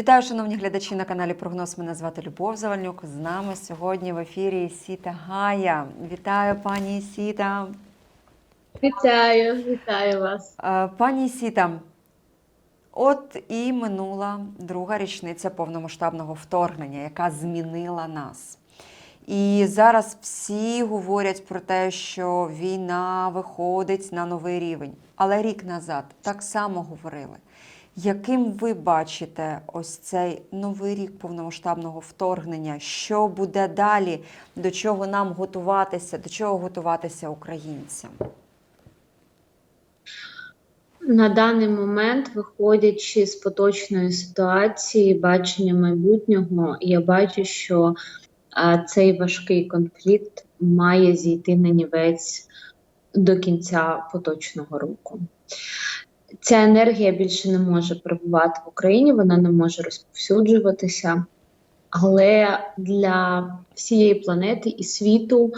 Вітаю, шановні глядачі на каналі Прогноз. Мене звати Любов Завальнюк. З нами сьогодні в ефірі Сіта Гая. Вітаю, пані Сіта. Вітаю, вітаю вас. Е, Пані Сіта, от і минула друга річниця повномасштабного вторгнення, яка змінила нас. І зараз всі говорять про те, що війна виходить на новий рівень. Але рік назад так само говорили. Яким ви бачите ось цей новий рік повномасштабного вторгнення? Що буде далі? До чого нам готуватися? До чого готуватися українцям? На даний момент, виходячи з поточної ситуації, бачення майбутнього, я бачу, що цей важкий конфлікт має зійти на нівець до кінця поточного року. Ця енергія більше не може перебувати в Україні, вона не може розповсюджуватися. Але для всієї планети і світу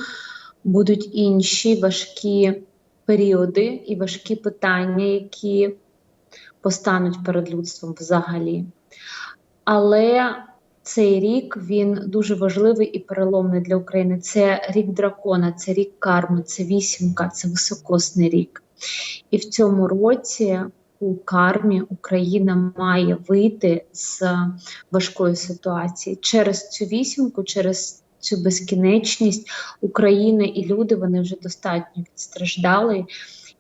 будуть інші важкі періоди і важкі питання, які постануть перед людством взагалі. Але цей рік він дуже важливий і переломний для України. Це рік дракона, це рік карми, це вісімка, це високосний рік. І в цьому році у кармі Україна має вийти з важкої ситуації через цю вісімку, через цю безкінечність України і люди вони вже достатньо відстраждали.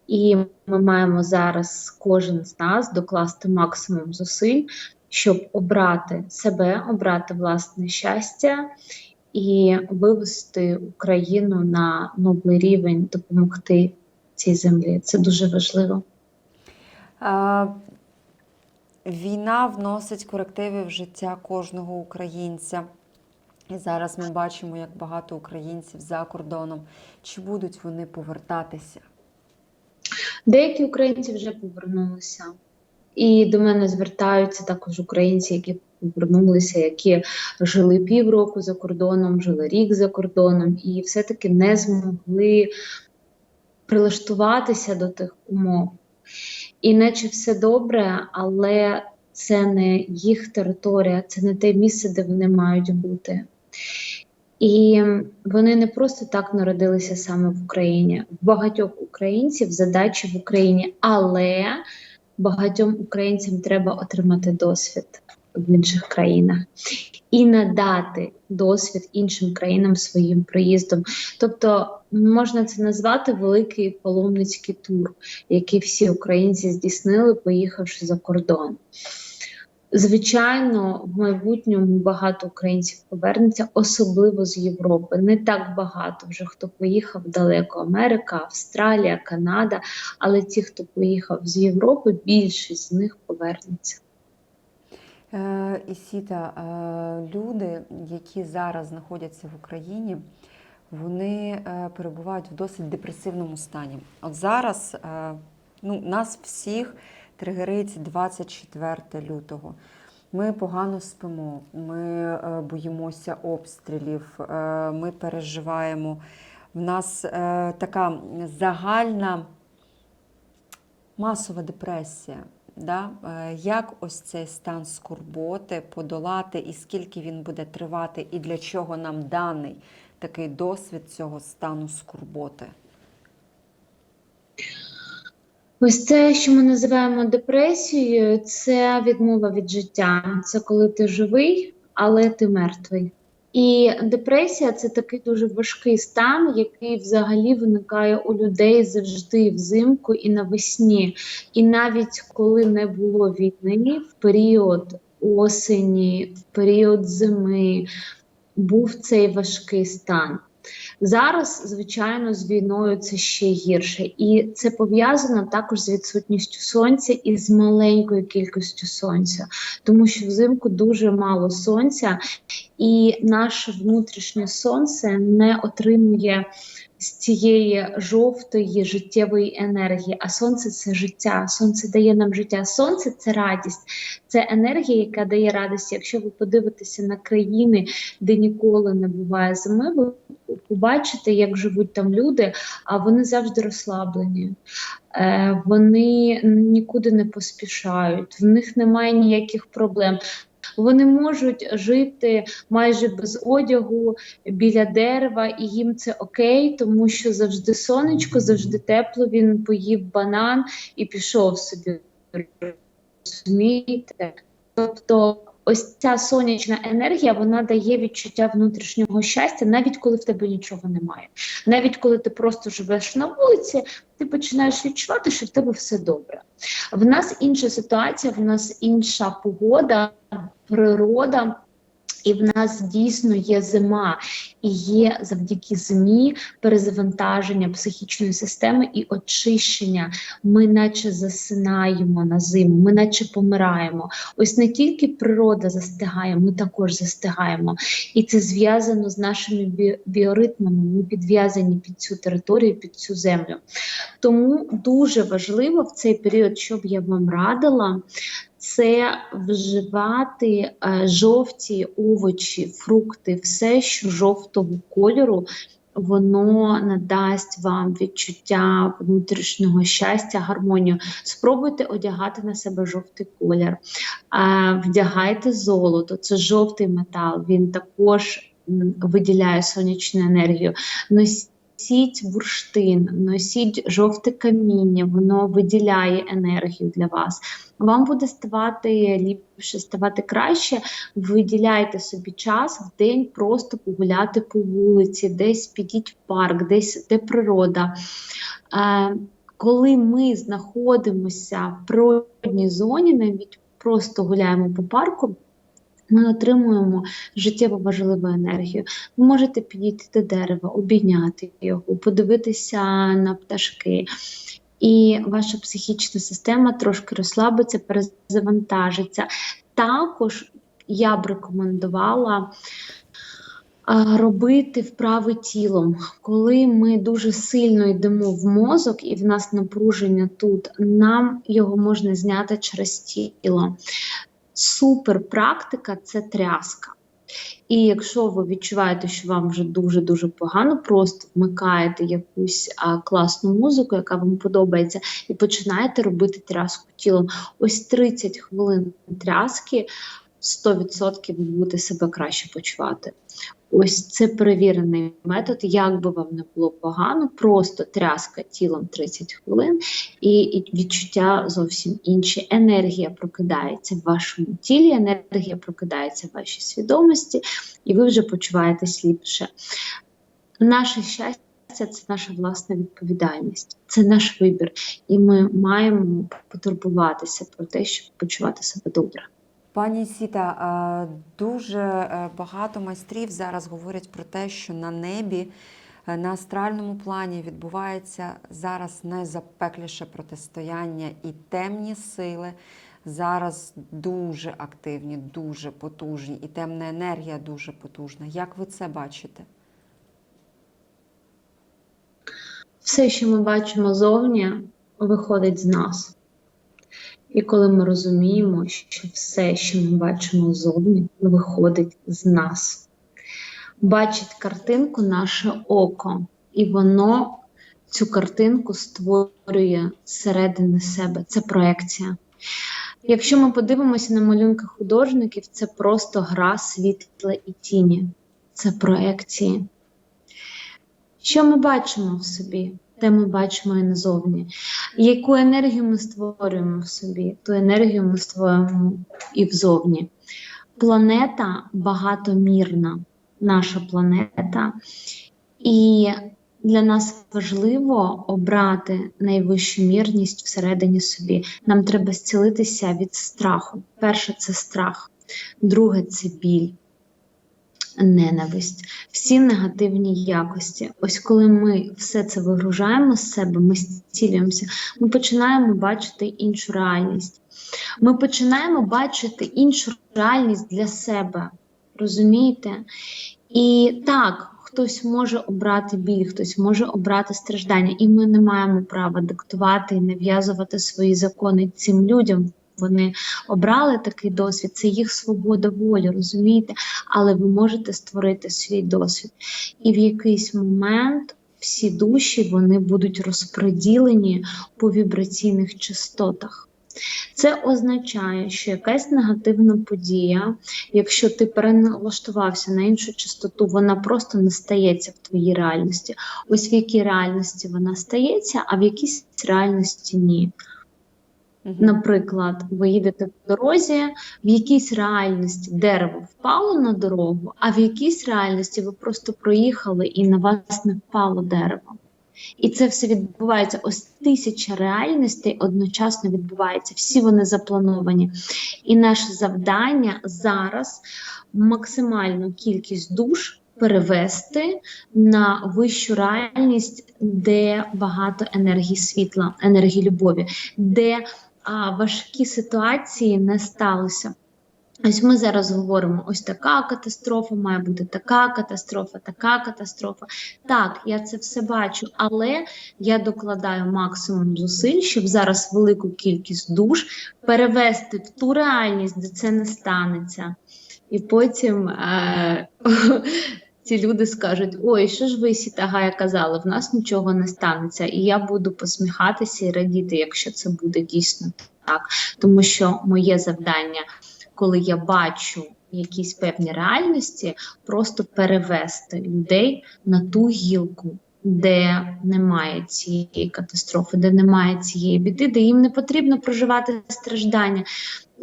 І ми маємо зараз кожен з нас докласти максимум зусиль, щоб обрати себе, обрати власне щастя і вивести Україну на новий рівень, допомогти цій землі. Це дуже важливо. Е, Війна вносить корективи в життя кожного українця. І зараз ми бачимо, як багато українців за кордоном. Чи будуть вони повертатися? Деякі українці вже повернулися. І до мене звертаються також українці, які повернулися, які жили півроку за кордоном, жили рік за кордоном, і все-таки не змогли прилаштуватися до тих умов. І наче все добре, але це не їх територія, це не те місце, де вони мають бути. І вони не просто так народилися саме в Україні. Багатьох українців задачі в Україні, але багатьом українцям треба отримати досвід в інших країнах і надати досвід іншим країнам своїм приїздом. Тобто можна це назвати великий паломницький тур, який всі українці здійснили, поїхавши за кордон. Звичайно, в майбутньому багато українців повернеться, особливо з Європи. Не так багато вже хто поїхав далеко Америка, Австралія, Канада. Але ті, хто поїхав з Європи, більшість з них повернеться. Е, І Сіта, е, люди, які зараз знаходяться в Україні, вони е, перебувають в досить депресивному стані. От зараз ну, нас всіх тригерить 24 лютого. Ми погано спимо, ми боїмося обстрілів, ми переживаємо. В нас така загальна масова депресія. Да? Е, Як ось цей стан скорботи подолати, і скільки він буде тривати, і для чого нам даний такий досвід цього стану скорботи? Ось це, що ми називаємо депресією, це відмова від життя. Це коли ти живий, але ти мертвий. І депресія це такий дуже важкий стан, який взагалі виникає у людей завжди взимку і навесні. І навіть коли не було війни, в період осені, в період зими був цей важкий стан. Зараз, звичайно, з війною це ще гірше, і це пов'язано також з відсутністю сонця і з маленькою кількістю сонця, тому що взимку дуже мало сонця, і наше внутрішнє сонце не отримує з цієї жовтої життєвої енергії. А сонце це життя. Сонце дає нам життя. Сонце це радість, це енергія, яка дає радість. Якщо ви подивитеся на країни, де ніколи не буває зими, ви побачите, як живуть там люди, а вони завжди розслаблені. Е, Вони нікуди не поспішають, в них немає ніяких проблем. Вони можуть жити майже без одягу біля дерева, і їм це окей, тому що завжди сонечко, завжди тепло. Він поїв банан і пішов собі. Розумієте? Тобто, ось ця сонячна енергія вона дає відчуття внутрішнього щастя, навіть коли в тебе нічого немає. Навіть коли ти просто живеш на вулиці, ти починаєш відчувати, що в тебе все добре. В нас інша ситуація, в нас інша погода, природа. І в нас дійсно є зима, і є завдяки зимі перезавантаження психічної системи і очищення. Ми наче засинаємо на зиму, ми наче помираємо. Ось не тільки природа застигає, ми також застигаємо. І це зв'язано з нашими бі- біоритмами. Ми підв'язані під цю територію, під цю землю. Тому дуже важливо в цей період, що б я вам радила, це вживати е, жовті овочі, фрукти, все, що жовтого кольору, воно надасть вам відчуття внутрішнього щастя, гармонію. Спробуйте одягати на себе жовтий колір, вдягайте золото, це жовтий метал, він також виділяє сонячну енергію. Носіть бурштин, носіть жовте каміння, воно виділяє енергію для вас. Вам буде ставати ліпше, ставати краще. Виділяйте собі час в день просто погуляти по вулиці, десь підіть в парк, десь де природа. Е, коли ми знаходимося в природній зоні, навіть просто гуляємо по парку. Ми отримуємо життєво важливу енергію. Ви можете підійти до дерева, обійняти його, подивитися на пташки, і ваша психічна система трошки розслабиться, перезавантажиться. Також я б рекомендувала робити вправи тілом. Коли ми дуже сильно йдемо в мозок і в нас напруження тут, нам його можна зняти через тіло. Супер практика це тряска. І якщо ви відчуваєте, що вам вже дуже-дуже погано, просто вмикаєте якусь а, класну музику, яка вам подобається, і починаєте робити тряску тілом. Ось 30 хвилин тряски, 100% ви будете себе краще почувати. Ось це перевірений метод. Як би вам не було погано, просто тряска тілом 30 хвилин, і, відчуття зовсім інші. Енергія прокидається в вашому тілі, енергія прокидається в вашій свідомості, і ви вже почуваєтесь ліпше. Наше щастя. Це наша власна відповідальність, це наш вибір, і ми маємо потурбуватися про те, щоб почувати себе добре. Пані Сіта, дуже е, багато майстрів зараз говорять про те, що на небі, е, на астральному плані відбувається зараз найзапекліше протистояння, і темні сили зараз дуже активні, дуже потужні, і темна енергія дуже потужна. Як ви це бачите? Все, що ми бачимо зовні, виходить з нас. І коли ми розуміємо, що все, що ми бачимо зовні, виходить з нас, бачить картинку наше око, і воно цю картинку створює зсередини себе. Це проекція. Якщо ми подивимося на малюнки художників, це просто гра світла і тіні, це проекції. Що ми бачимо в собі? Те ми бачимо і назовні. Яку енергію ми створюємо в собі, ту енергію ми створюємо і взовні. Планета багатомірна, наша планета, і для нас важливо обрати найвищу мірність всередині собі. Нам треба зцілитися від страху. Перше це страх, друге це біль ненависть, всі негативні якості. Ось коли ми все це вигружаємо з себе, ми зцілюємося, ми починаємо бачити іншу реальність. Ми починаємо бачити іншу реальність для себе. Розумієте? І так, хтось може обрати біль, хтось може обрати страждання, і ми не маємо права диктувати і нав'язувати свої закони цим людям. Вони обрали такий досвід, це їх свобода волі, розумієте? Але ви можете створити свій досвід. І в якийсь момент всі душі вони будуть розподілені по вібраційних частотах. Це означає, що якась негативна подія, якщо ти переналаштувався на іншу частоту, вона просто не стається в твоїй реальності. Ось в якій реальності вона стається, а в якійсь реальності ні. Наприклад, ви їдете по дорозі, в якійсь реальності дерево впало на дорогу, а в якійсь реальності ви просто проїхали і на вас не впало дерево. І це все відбувається. Ось тисяча реальностей одночасно відбувається. Всі вони заплановані. І наше завдання зараз максимальну кількість душ перевести на вищу реальність, де багато енергії світла, енергії любові, де а, важкі ситуації не сталися. Ось ми зараз говоримо: ось така катастрофа, має бути така катастрофа, така катастрофа. Так, я це все бачу, але я докладаю максимум зусиль, щоб зараз велику кількість душ перевести в ту реальність, де це не станеться. І потім е- ці люди скажуть: Ой, що ж ви, Сітагая, казали, в нас нічого не станеться. І я буду посміхатися і радіти, якщо це буде дійсно так. Тому що моє завдання, коли я бачу якісь певні реальності, просто перевести людей на ту гілку. Де немає цієї катастрофи, де немає цієї біди, де їм не потрібно проживати страждання.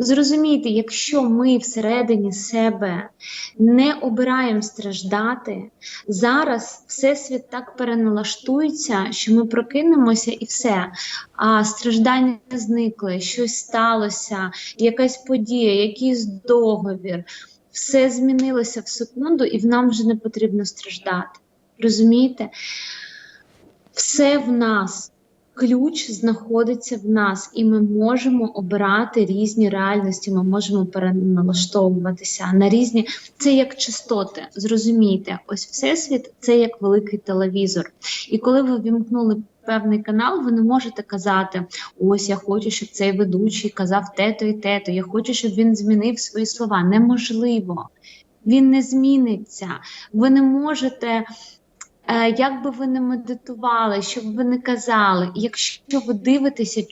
Зрозумійте, якщо ми всередині себе не обираємо страждати, зараз всесвіт так переналаштується, що ми прокинемося і все. А страждання зникли, щось сталося, якась подія, якийсь договір. Все змінилося в секунду, і нам вже не потрібно страждати. Розумієте? Все в нас. Ключ знаходиться в нас, і ми можемо обирати різні реальності. Ми можемо переналаштовуватися на різні. Це як частоти. Зрозумійте, ось всесвіт це як великий телевізор. І коли ви вімкнули певний канал, ви не можете казати: ось я хочу, щоб цей ведучий казав те-то і те-то. Я хочу, щоб він змінив свої слова. Неможливо. Він не зміниться. Ви не можете. Е, Як би ви не медитували, що б ви не казали, якщо ви дивитеся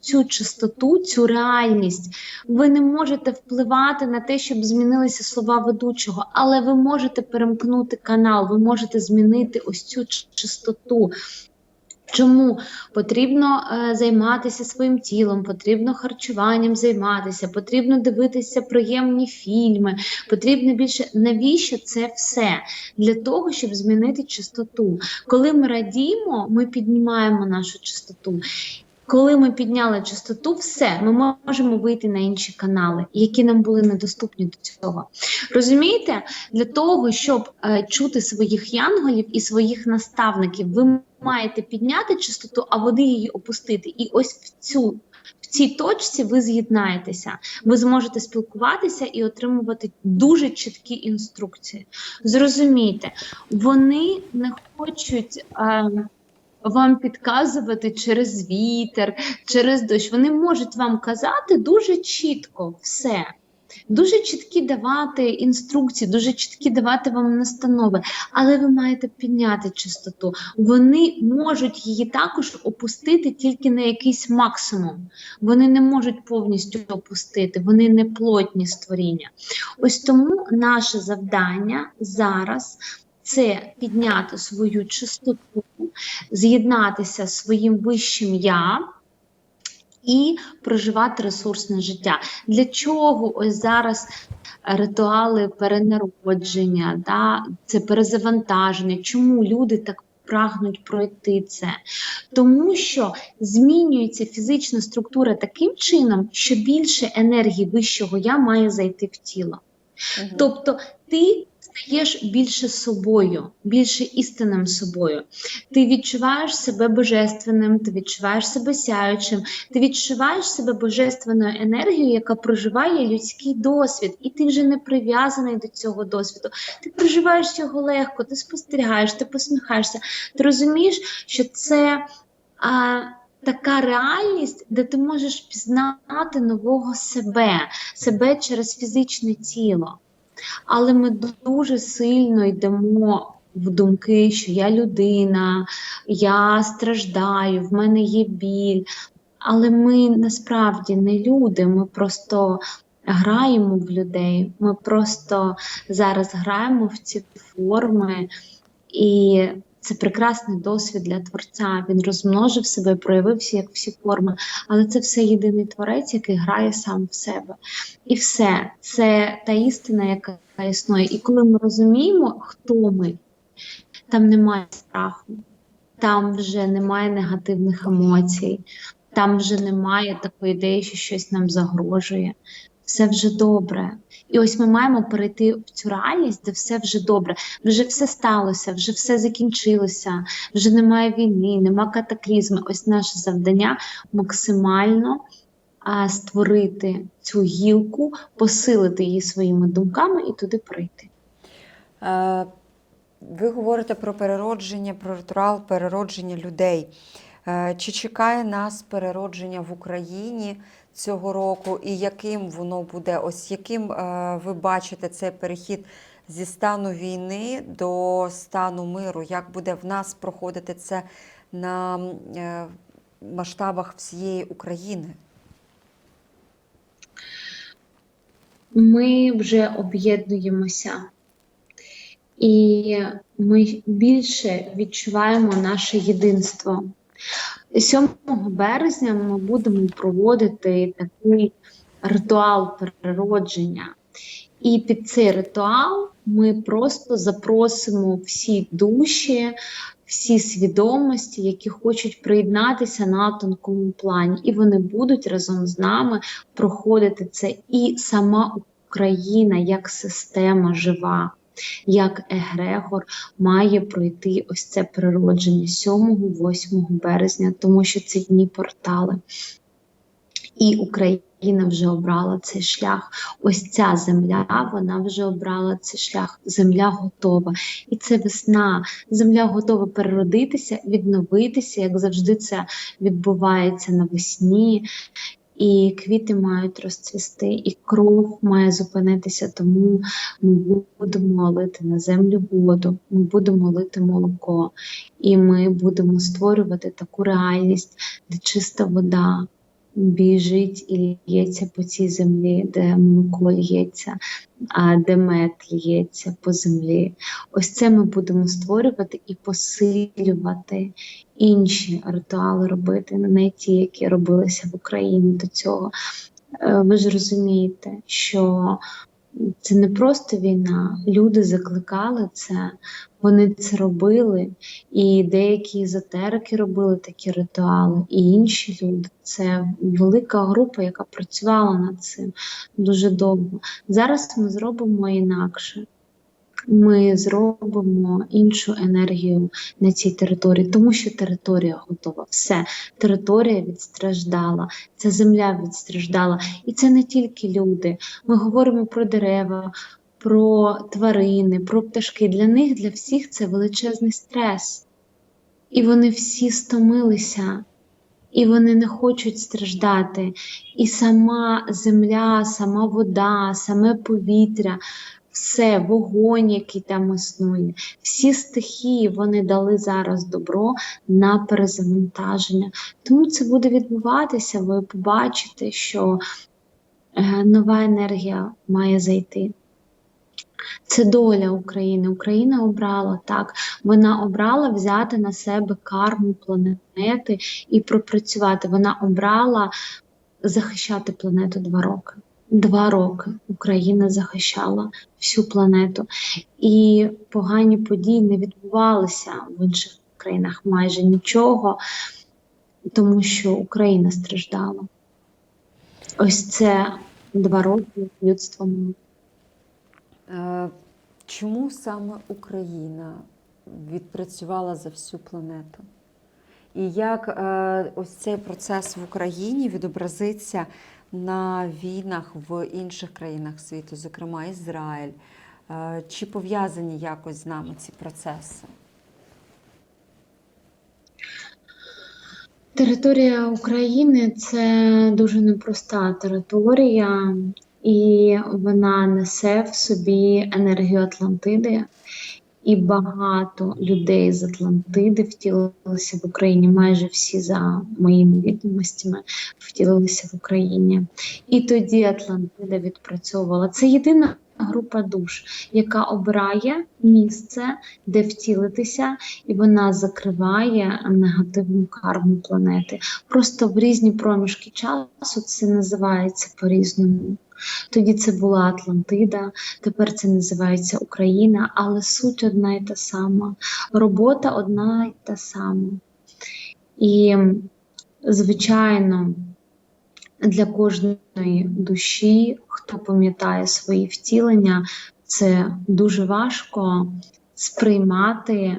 цю чистоту, цю реальність, ви не можете впливати на те, щоб змінилися слова ведучого, але ви можете перемкнути канал, ви можете змінити ось цю чистоту. Чому потрібно е, займатися своїм тілом, потрібно харчуванням займатися, потрібно дивитися приємні фільми, потрібно більше. Навіщо це все? Для того, щоб змінити чистоту. Коли ми радіємо, ми піднімаємо нашу чистоту. Коли ми підняли частоту, все, ми можемо вийти на інші канали, які нам були недоступні до цього. Розумієте, для того, щоб е, чути своїх янголів і своїх наставників, ви маєте підняти частоту, а води її опустити. І ось в цю. В цій точці ви з'єднаєтеся, ви зможете спілкуватися і отримувати дуже чіткі інструкції. Зрозумійте, вони не хочуть е, вам підказувати через вітер, через дощ. Вони можуть вам казати дуже чітко все. Дуже чіткі давати інструкції, дуже чіткі давати вам настанови, але ви маєте підняти чистоту. Вони можуть її також опустити тільки на якийсь максимум. Вони не можуть повністю опустити, вони не плотні створіння. Ось тому наше завдання зараз це підняти свою чистоту, з'єднатися зі своїм вищим я. І проживати ресурсне життя. Для чого ось зараз ритуали перенародження, да? це перезавантаження? Чому люди так прагнуть пройти це? Тому що змінюється фізична структура таким чином, що більше енергії вищого я має зайти в тіло. Мгм. Тобто ти стаєш більше собою, більше істинним собою. Ти відчуваєш себе божественним, ти відчуваєш себе сяючим, ти відчуваєш себе божественною енергією, яка проживає людський досвід, і ти вже не прив'язаний до цього досвіду. Ти проживаєш його легко, ти спостерігаєш, ти посміхаєшся. Ти розумієш, що це. А, Така реальність, де ти можеш пізнати нового себе, себе через фізичне тіло. Але ми дуже сильно йдемо в думки, що я людина, я страждаю, в мене є біль. Але ми насправді не люди, ми просто граємо в людей. Ми просто зараз граємо в ці форми, і це прекрасний досвід для творця. Він розмножив себе, проявився як всі форми. Але це все єдиний творець, який грає сам в себе. І все, це та істина, яка існує. І коли ми розуміємо, хто ми, там немає страху, там вже немає негативних емоцій, там вже немає такої ідеї, що щось нам загрожує. Все вже добре. І ось ми маємо перейти в цю реальність, де все вже добре, вже все сталося, вже все закінчилося, вже немає війни, нема катаклізму. Ось наше завдання максимально а, створити цю гілку, посилити її своїми думками і туди прийти. Е, Ви говорите про переродження, про ритуал переродження людей. Е, Чи чекає нас переродження в Україні цього року, і яким воно буде? Ось яким е, ви бачите цей перехід зі стану війни до стану миру? Як буде в нас проходити це на е, масштабах всієї України? Ми вже об'єднуємося, і ми більше відчуваємо наше єдинство. 7 березня ми будемо проводити такий ритуал переродження. І під цей ритуал ми просто запросимо всі душі, всі свідомості, які хочуть приєднатися на тонкому плані, і вони будуть разом з нами проходити це. І сама Україна як система жива, як егрегор має пройти ось це природження 7-8 березня, тому що це дні портали. І Україна вже обрала цей шлях. Ось ця земля, вона вже обрала цей шлях. Земля готова. І це весна. Земля готова переродитися, відновитися, як завжди це відбувається навесні. І квіти мають розцвісти, і кров має зупинитися, тому ми будемо лити на землю воду, ми будемо лити молоко, і ми будемо створювати таку реальність, де чиста вода біжить і лється по цій землі, де молоко лється, а де мед лється по землі. Ось це ми будемо створювати і посилювати інші ритуали робити, не ті, які робилися в Україні до цього. Е, Ви ж розумієте, що це не просто війна. Люди закликали це, вони це робили, і деякі езотерики робили такі ритуали, і інші люди. Це велика група, яка працювала над цим дуже довго. Зараз ми зробимо інакше. Ми зробимо іншу енергію на цій території, тому що територія готова. Все, територія відстраждала, ця земля відстраждала. І це не тільки люди. Ми говоримо про дерева, про тварини, про пташки. Для них, для всіх це величезний стрес. І вони всі стомилися, і вони не хочуть страждати. І сама земля, сама вода, саме повітря, все, вогонь, який там існує, всі стихії вони дали зараз добро на перезавантаження. Тому це буде відбуватися. Ви побачите, що е, нова енергія має зайти. Це доля України. Україна обрала так. Вона обрала взяти на себе карму планети і пропрацювати. Вона обрала захищати планету два роки. Два роки Україна захищала всю планету, і погані події не відбувалися в інших країнах майже нічого, тому що Україна страждала. Ось це два роки людство мало. Е, Чому саме Україна відпрацювала за всю планету? І як е, ось цей процес в Україні відобразиться на війнах в інших країнах світу, зокрема Ізраїль? Е, Чи пов'язані якось з нами ці процеси? Територія України це дуже непроста територія, і вона несе в собі енергію Атлантиди. І багато людей з Атлантиди втілилися в Україні. Майже всі за моїми відомостями втілилися в Україні. І тоді Атлантида відпрацьовувала. Це єдина група душ, яка обирає місце, де втілитися, і вона закриває негативну карму планети. Просто в різні проміжки часу це називається по-різному. Тоді це була Атлантида, тепер це називається Україна, але суть одна і та сама, робота одна і та сама. І, звичайно, для кожної душі, хто пам'ятає свої втілення, це дуже важко сприймати,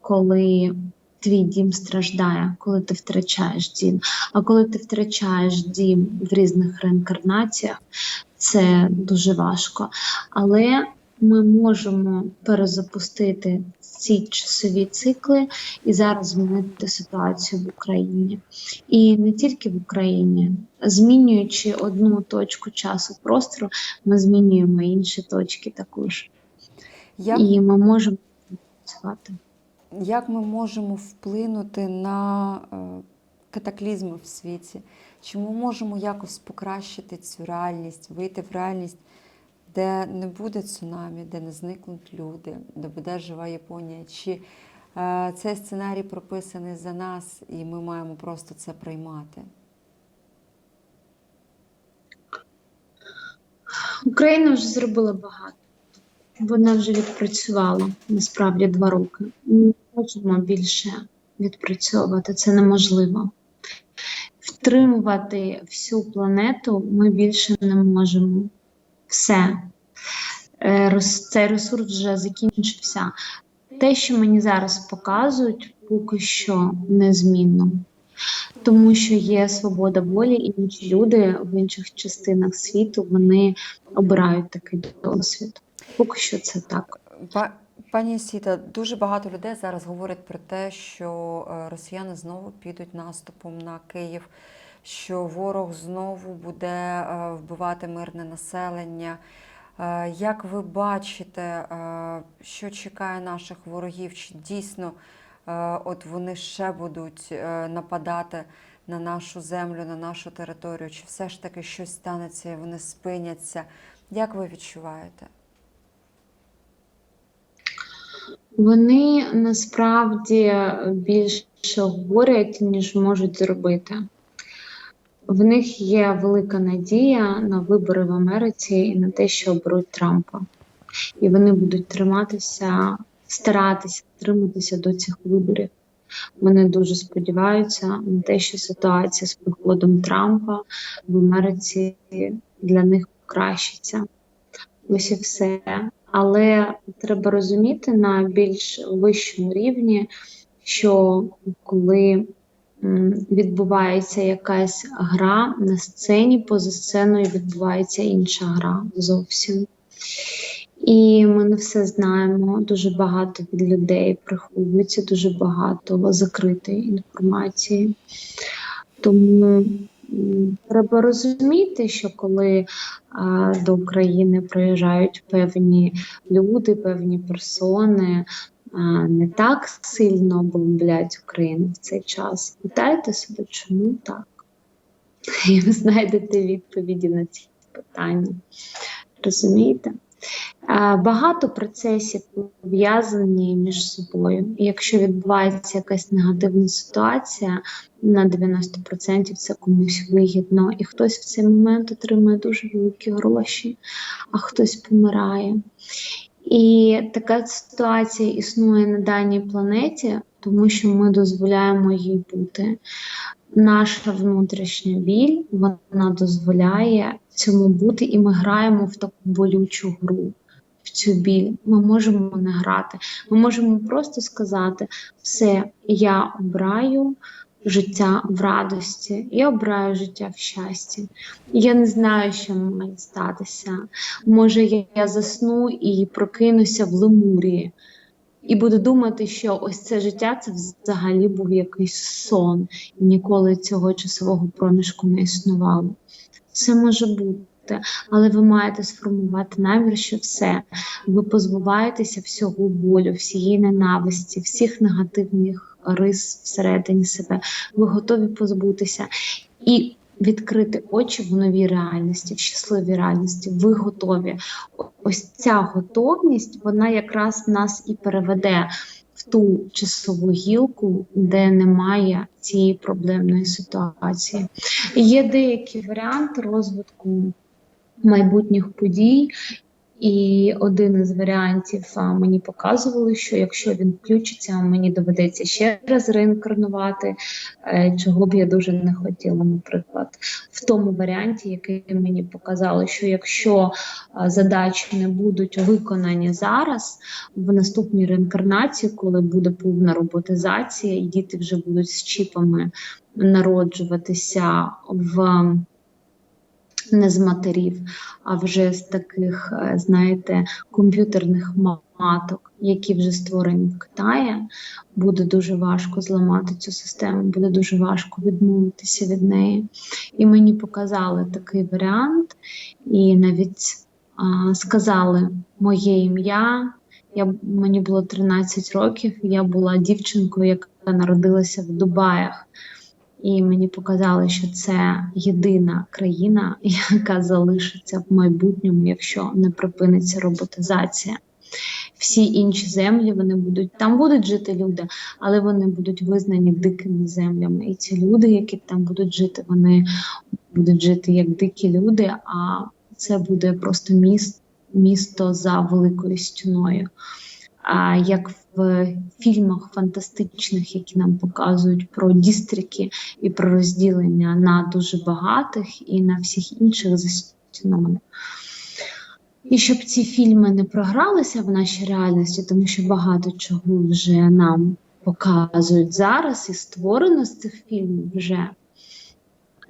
коли твій дім страждає, коли ти втрачаєш дім. А коли ти втрачаєш дім в різних реінкарнаціях, це дуже важко. Але ми можемо перезапустити ці часові цикли і зараз змінити ситуацію в Україні. І не тільки в Україні, змінюючи одну точку часу простору, ми змінюємо інші точки також. Як, І ми можемо працювати. Як ми можемо вплинути на е, катаклізми в світі? Чи ми можемо якось покращити цю реальність, вийти в реальність, де не буде цунамі, де не зникнуть люди, де буде жива Японія? Чи е, цей сценарій прописаний за нас, і ми маємо просто це приймати? Україна вже зробила багато. Вона вже відпрацювала насправді два роки. Можемо більше відпрацьовувати, це неможливо. Втримувати всю планету ми більше не можемо. Все. Е, Цей ресурс вже закінчився. Те, що мені зараз показують, поки що незмінно. Тому що є свобода волі, і інші люди в інших частинах світу вони обирають такий досвід. Поки що це так. Па- Пані Сіта, дуже багато людей зараз говорять про те, що е, росіяни знову підуть наступом на Київ, що ворог знову буде е, вбивати мирне населення. Е, Як ви бачите, що чекає наших ворогів? Чи дійсно от вони ще будуть нападати на нашу землю, на нашу територію? Чи все ж таки щось станеться і вони спиняться? Як ви відчуваєте? Вони насправді більше говорять, ніж можуть зробити. В них є велика надія на вибори в Америці і на те, що оберуть Трампа. І вони будуть триматися, старатися триматися до цих виборів. Вони дуже сподіваються на те, що ситуація з приходом Трампа в Америці для них покращиться. Ось і все. Але треба розуміти на більш вищому рівні, що коли відбувається якась гра на сцені, поза сценою відбувається інша гра зовсім. І ми не все знаємо. Дуже багато від людей приховується, дуже багато закритої інформації. Тому треба розуміти, що коли а, до України приїжджають певні люди, певні персони, а, не так сильно бомблять Україну в цей час. Питайте себе, чому так? І ви знайдете відповіді на ці питання. Розумієте? Е, Багато процесів пов'язані між собою. Якщо відбувається якась негативна ситуація, на 90% це комусь вигідно, і хтось в цей момент отримує дуже великі гроші, а хтось помирає. І така ситуація існує на даній планеті, тому що ми дозволяємо їй бути. Наша внутрішня біль вона дозволяє цьому бути, і ми граємо в таку болючу гру. В цю біль ми можемо не грати. Ми можемо просто сказати: все, я обираю життя в радості, я обираю життя в щасті. Я не знаю, що має статися. Може, я, засну і прокинуся в Лемурії. І буду думати, що ось це життя це взагалі був якийсь сон, і ніколи цього часового проміжку не існувало. Це може бути, але ви маєте сформувати намір, що все. Ви позбуваєтеся всього болю, всієї ненависті, всіх негативних рис всередині себе. Ви готові позбутися і відкрити очі в новій реальності, в щасливій реальності. Ви готові. Ось ця готовність, вона якраз нас і переведе в ту часову гілку, де немає цієї проблемної ситуації. Є деякі варіанти розвитку майбутніх подій. І один із варіантів мені показували, що якщо він включиться, мені доведеться ще раз реінкарнувати, е, чого б я дуже не хотіла, наприклад, в тому варіанті, який мені показали, що якщо задачі не будуть виконані зараз, в наступній реінкарнації, коли буде повна роботизація, і діти вже будуть з чіпами народжуватися в не з матерів, а вже з таких, е, знаєте, комп'ютерних маток, які вже створені в Китаї, буде дуже важко зламати цю систему, буде дуже важко відмовитися від неї. І мені показали такий варіант, і навіть а, сказали моє ім'я. Я, мені було 13 років, я була дівчинкою, яка народилася в Дубаях. І мені показали, що це єдина країна, яка залишиться в майбутньому, якщо не припиниться роботизація. Всі інші землі вони будуть там будуть жити люди, але вони будуть визнані дикими землями. І ці люди, які там будуть жити, вони будуть жити як дикі люди. А це буде просто міст, місто за великою стіною. А як в фільмах фантастичних, які нам показують про дістрики і про розділення на дуже багатих і на всіх інших за стіною. І щоб ці фільми не програлися в нашій реальності, тому що багато чого вже нам показують зараз і створено з цих фільмів вже.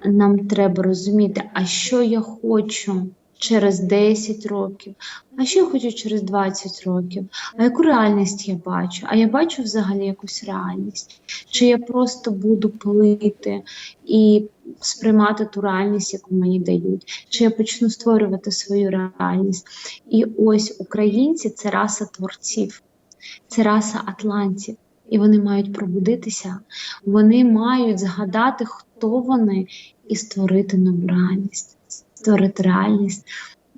Нам треба розуміти, а що я хочу через 10 років, а що я хочу через 20 років, а яку реальність я бачу? А я бачу взагалі якусь реальність? Чи я просто буду плити і сприймати ту реальність, яку мені дають? Чи я почну створювати свою реальність? І ось українці це раса творців, це раса атлантів. І вони мають пробудитися, вони мають згадати, хто вони, і створити нову реальність,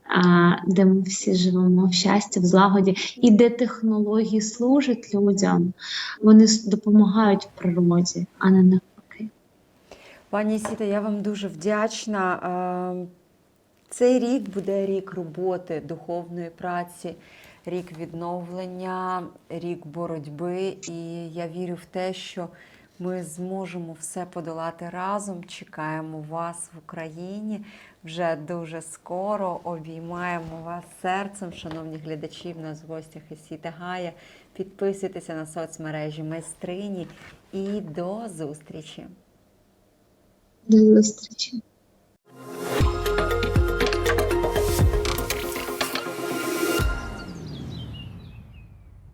а, де ми всі живемо в щасті, в злагоді, і де технології служать людям, вони допомагають природі, а не навпаки. Пані Сіта, я вам дуже вдячна. Цей рік буде рік роботи, духовної праці, рік відновлення, рік боротьби. І я вірю в те, що ми зможемо все подолати разом. Чекаємо вас в Україні вже дуже скоро. Обіймаємо вас серцем, шановні глядачі. В нас в гостях Сіта Гая. Підписуйтеся на соцмережі майстрині і до зустрічі! До зустрічі!